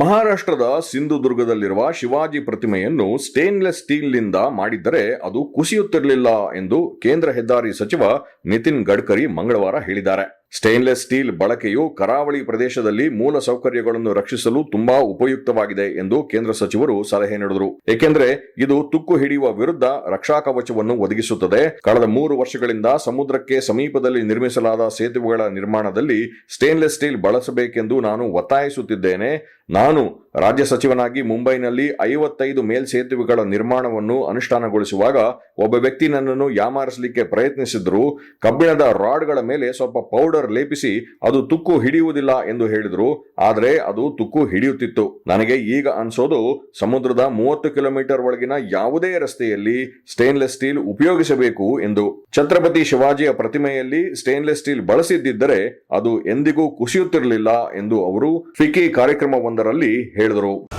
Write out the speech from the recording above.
ಮಹಾರಾಷ್ಟ್ರದ ಸಿಂಧುದುರ್ಗದಲ್ಲಿರುವ ಶಿವಾಜಿ ಪ್ರತಿಮೆಯನ್ನು ಸ್ಟೇನ್ಲೆಸ್ ಸ್ಟೀಲ್ನಿಂದ ಮಾಡಿದ್ದರೆ ಅದು ಕುಸಿಯುತ್ತಿರಲಿಲ್ಲ ಎಂದು ಕೇಂದ್ರ ಹೆದ್ದಾರಿ ಸಚಿವ ನಿತಿನ್ ಗಡ್ಕರಿ ಮಂಗಳವಾರ ಹೇಳಿದ್ದಾರೆ. ಸ್ಟೇನ್ಲೆಸ್ ಸ್ಟೀಲ್ ಬಳಕೆಯು ಕರಾವಳಿ ಪ್ರದೇಶದಲ್ಲಿ ಮೂಲ ಸೌಕರ್ಯಗಳನ್ನು ರಕ್ಷಿಸಲು ತುಂಬಾ ಉಪಯುಕ್ತವಾಗಿದೆ ಎಂದು ಕೇಂದ್ರ ಸಚಿವರು ಸಲಹೆ ನೀಡಿದರು. ಏಕೆಂದರೆ ಇದು ತುಕ್ಕು ಹಿಡಿಯುವ ವಿರುದ್ಧ ರಕ್ಷಾ ಕವಚವನ್ನು ಒದಗಿಸುತ್ತದೆ. ಕಳೆದ ಮೂರು ವರ್ಷಗಳಿಂದ ಸಮುದ್ರಕ್ಕೆ ಸಮೀಪದಲ್ಲಿ ನಿರ್ಮಿಸಲಾದ ಸೇತುವೆಗಳ ನಿರ್ಮಾಣದಲ್ಲಿ ಸ್ಟೇನ್ಲೆಸ್ ಸ್ಟೀಲ್ ಬಳಸಬೇಕೆಂದು ನಾನು ಒತ್ತಾಯಿಸುತ್ತಿದ್ದೇನೆ. ನಾನು ರಾಜ್ಯ ಸಚಿವನಾಗಿ ಮುಂಬೈನಲ್ಲಿ ಐವತ್ತೈದು ಮೇಲ್ಸೇತುವೆಗಳ ನಿರ್ಮಾಣವನ್ನು ಅನುಷ್ಠಾನಗೊಳಿಸುವಾಗ ಒಬ್ಬ ವ್ಯಕ್ತಿ ನನ್ನನ್ನು ಯಾಮಾರಿಸಲಿಕ್ಕೆ ಪ್ರಯತ್ನಿಸಿದ್ರು. ಕಬ್ಬಿಣದ ರಾಡ್ಗಳ ಮೇಲೆ ಸ್ವಲ್ಪ ಪೌಡರ್ ಲೇಪಿಸಿ ಅದು ತುಕ್ಕು ಹಿಡಿಯುವುದಿಲ್ಲ ಎಂದು ಹೇಳಿದ್ರು. ಆದರೆ ಅದು ತುಕ್ಕು ಹಿಡಿಯುತ್ತಿತ್ತು. ನನಗೆ ಈಗ ಅನ್ಸೋದು, ಸಮುದ್ರದ ಮೂವತ್ತು ಕಿಲೋಮೀಟರ್ ಒಳಗಿನ ಯಾವುದೇ ರಸ್ತೆಯಲ್ಲಿ ಸ್ಟೇನ್ಲೆಸ್ ಸ್ಟೀಲ್ ಉಪಯೋಗಿಸಬೇಕು ಎಂದು. ಛತ್ರಪತಿ ಶಿವಾಜಿಯ ಪ್ರತಿಮೆಯಲ್ಲಿ ಸ್ಟೇನ್ಲೆಸ್ ಸ್ಟೀಲ್ ಬಳಸಿದ್ದಿದ್ದರೆ ಅದು ಎಂದಿಗೂ ಕುಸಿಯುತ್ತಿರಲಿಲ್ಲ ಎಂದು ಅವರು ಫಿಕಿ ಕಾರ್ಯಕ್ರಮವೊಂದರಲ್ಲಿ ಹೇಳಿದರು. Pedro.